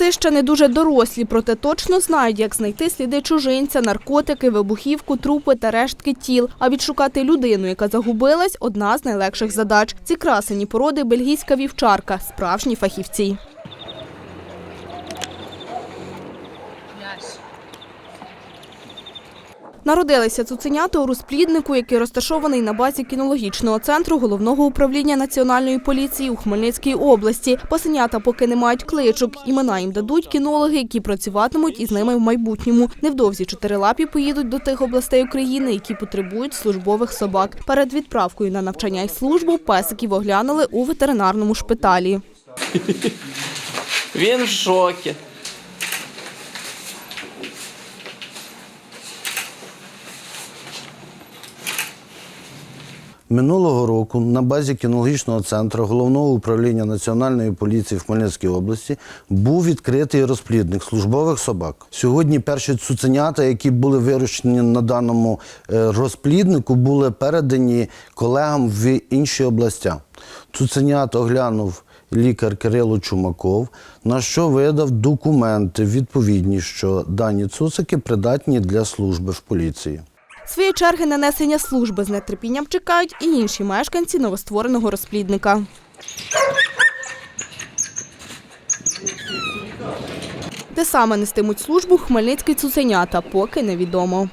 Пси ще не дуже дорослі, проте точно знають, як знайти сліди чужинця, наркотики, вибухівку, трупи та рештки тіл. А відшукати людину, яка загубилась, одна з найлегших задач. Ці красені породи бельгійська вівчарка, справжні фахівці. Народилися цуценята у розпліднику, який розташований на базі кінологічного центру головного управління національної поліції у Хмельницькій області. Пасенята поки не мають кличок. Імена їм дадуть кінологи, які працюватимуть із ними в майбутньому. Невдовзі чотирилапі поїдуть до тих областей України, які потребують службових собак. Перед відправкою на навчання й службу песиків оглянули у ветеринарному шпиталі. Він в шокі. Минулого року на базі кінологічного центру головного управління Національної поліції в Хмельницькій області був відкритий розплідник службових собак. Сьогодні перші цуценята, які були виручені на даному е, розпліднику, були передані колегам в інші областя. Цуценят оглянув лікар Кирило Чумаков, на що видав документи відповідні, що дані цуцики придатні для служби в поліції. Своєї черги нанесення служби з нетерпінням чекають і інші мешканці новоствореного розплідника. Де саме нестимуть службу хмельницькі цуценята, поки невідомо.